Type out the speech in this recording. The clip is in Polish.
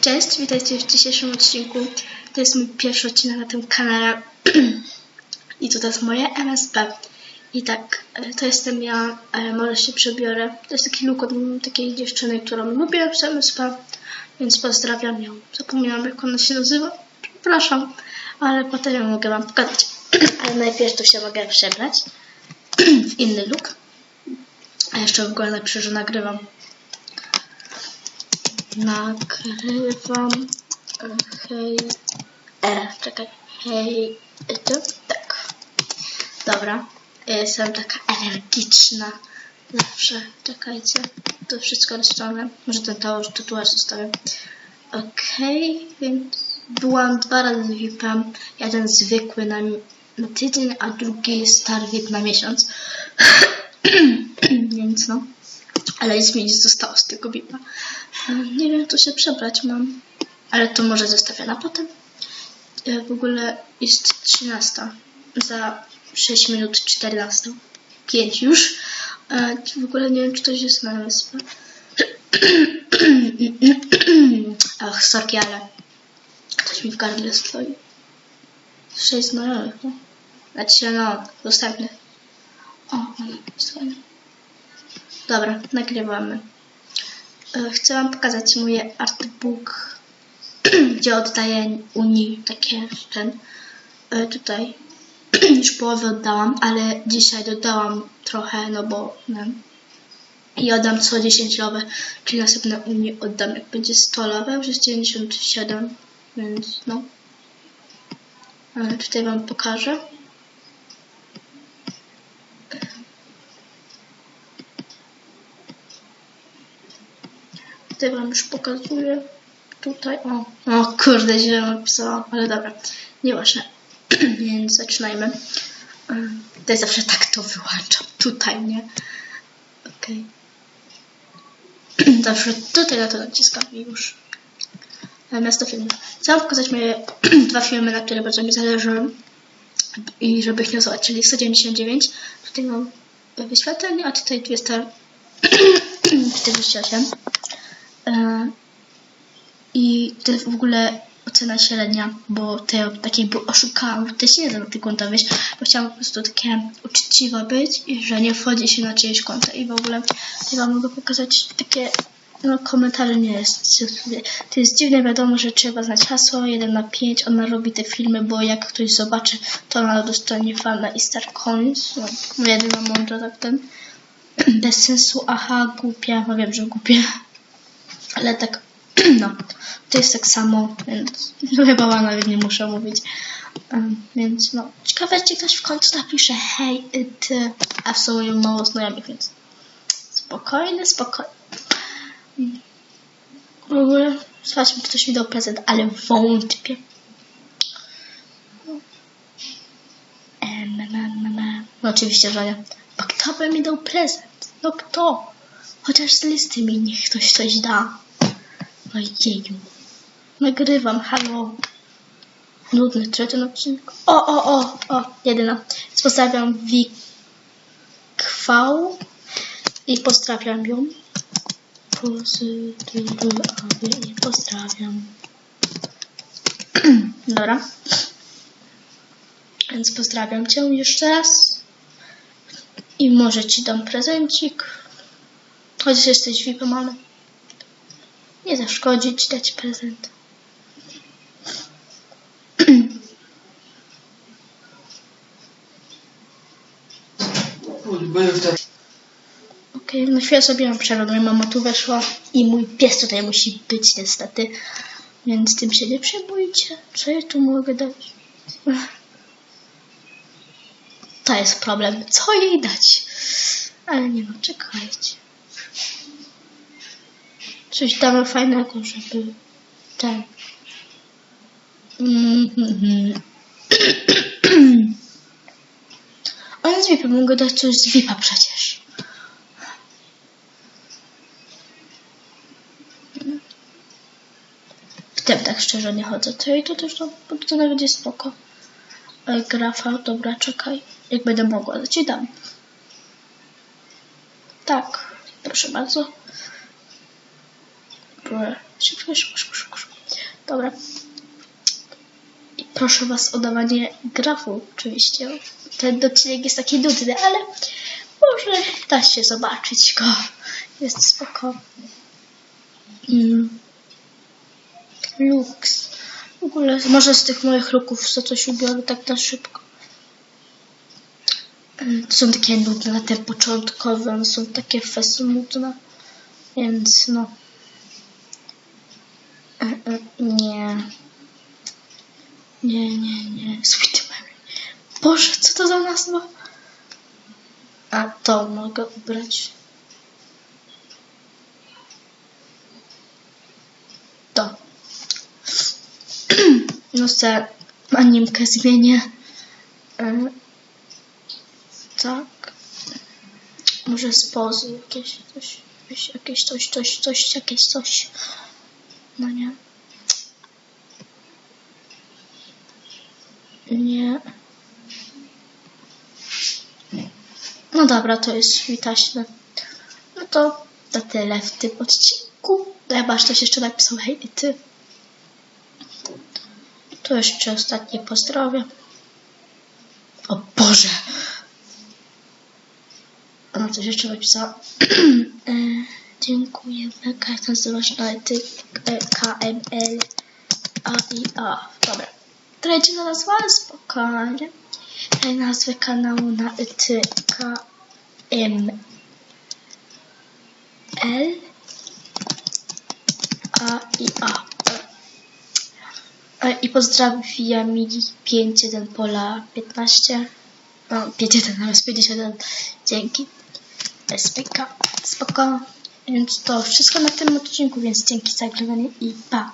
Cześć, witajcie w dzisiejszym odcinku. To jest mój pierwszy odcinek na tym kanale. I to jest moje MSP. I tak, e, to jestem ja, ale może się przebiorę. To jest taki look od takiej dziewczyny, którą lubię w MSP, więc pozdrawiam ją. Zapomniałam, jak ona się nazywa. Przepraszam, ale potem ją mogę wam pokazać. ale najpierw to się mogę przebrać w inny look. A jeszcze w ogóle napiszę, że nagrywam. Nagrywam. e, Hej. E, czekaj. Hej. e, To, tak. Dobra. Jestem taka energiczna. Zawsze. Czekajcie. To wszystko rozciągnę. Może ten tatuaż, tatuaż zostawię. Okej, więc byłam dwa razy VIP-em. Jeden zwykły na, na tydzień, a drugi star VIP na miesiąc. więc no. Ale nic mi nie zostało z tego bipa. Nie wiem, co się przebrać mam. Ale to może zostawię na potem. E, W ogóle jest 13. Za 6 minut 14. 5 już. E, W ogóle nie wiem, czy ktoś jest na MSP. Ach, sorki, ale coś mi w gardle stoi. 6 znajomych, no. Znaczy, no, dostępnych. O, ale stoi. Dobra, nagrywamy. E, Chcę Wam pokazać moje artbook, gdzie oddaję Unii takie ten. e, Tutaj już połowę oddałam, ale dzisiaj dodałam trochę, no bo no, i oddam co 10 lowe, czyli następne Unii oddam jak będzie 100 lowe, już jest 97, więc no. E, Tutaj Wam pokażę. Tutaj wam już pokazuję. Tutaj, o, o kurde, źle napisałam, ale dobra, nieważne. Więc zaczynajmy. Ym, Tutaj zawsze tak to wyłączam, tutaj, nie? Okej. Zawsze tutaj na to naciskam i już. Natomiast do filmu. Chcę wam pokazać moje dwa filmy, na które bardzo mi zależy i żeby ich nie zobaczyć, czyli 199. Tutaj mam wyświetlenie, a tutaj 248. E, I to jest w ogóle ocena średnia, bo ja takiej bo oszukałam, też nie znam tych konta wyjść, bo chciałam po prostu takie uczciwa być i że nie wchodzi się na czyjeś konta i w ogóle ja wam mogę pokazać takie no komentarze nie jest. To jest dziwne wiadomo, że trzeba znać hasło 1 na 5, ona robi te filmy, bo jak ktoś zobaczy, to ona dostanie fana i star coins, no jedyna mądra tak ten. Bez sensu, aha, głupia, no wiem, że głupia ale tak, no, to jest tak samo, więc no chyba nawet nie muszę mówić. Um, więc no, ciekawe, czy ktoś w końcu napisze hej, ty, a w sumie mało znajomych, więc spokojny, spokojny. W ogóle, zobaczmy, ktoś mi dał prezent, ale wątpię. No oczywiście, że nie. Bo kto by mi dał prezent? No kto? Chociaż z listy mi niech ktoś coś da. No jeju. Nagrywam, halo. Nudny trzeci odcinek. O, o, o, o, jedyna. Więc Pozdrawiam Wikwał i pozdrawiam ją. I pozdrawiam. Dobra. Więc pozdrawiam Cię jeszcze raz. I może Ci dam prezencik. Chociaż jesteś VIP-em, ale nie zaszkodzi Ci dać prezent. Okej, na chwilę sobie mam przerwę. Mama tu weszła i mój pies tutaj musi być niestety. Więc tym się nie przejmujcie. Co ja tu mogę dać? To jest problem. Co jej dać? Ale nie no, czekajcie. Coś damy fajnego, żeby ten. On jest VIP-em, mogę dać coś z VIP-a przecież. W tym tak szczerze nie chodzę. To i to też to, to nawet jest spoko. E, Grafa, dobra, czekaj. Jak będę mogła, to ci dam. Tak, proszę bardzo. Szybko, szybko, szybko, szybko. Dobra. I proszę Was o dawanie grafu, oczywiście. Ten odcinek jest taki nudny, ale może da się zobaczyć go. Jest spoko. Mm. Lux. W ogóle może z tych moich luków co coś ubiorę tak na szybko. Mm, To są takie nudne te początkowe, one są takie nudne. Więc no. E, e, Nie. Nie, nie, nie. Sweet Mary. Boże, co to za nazwa? A to mogę ubrać. To. No se animkę zmienię. E, Tak. Może z pozy jakieś coś, jakieś, coś, coś, coś, jakieś coś. No. Nie. No dobra, to jest świtaśne. No to na tyle w tym odcinku. No Chyba, że ktoś jeszcze napisał hej i ty. To jeszcze ostatnie pozdrowie. O Boże! Ona coś jeszcze napisała. e, dziękuję. Nazywasz ale ty e, KML A i A. Dobra. Trajcie na ale spokojnie. Nazwę kanału na ty KML A i A. E, I pozdrawia mi 51 pola 15. No, 51 nawet 51. Dzięki. SPK. Spoko. Więc to wszystko na tym odcinku, więc dzięki za oglądanie i pa.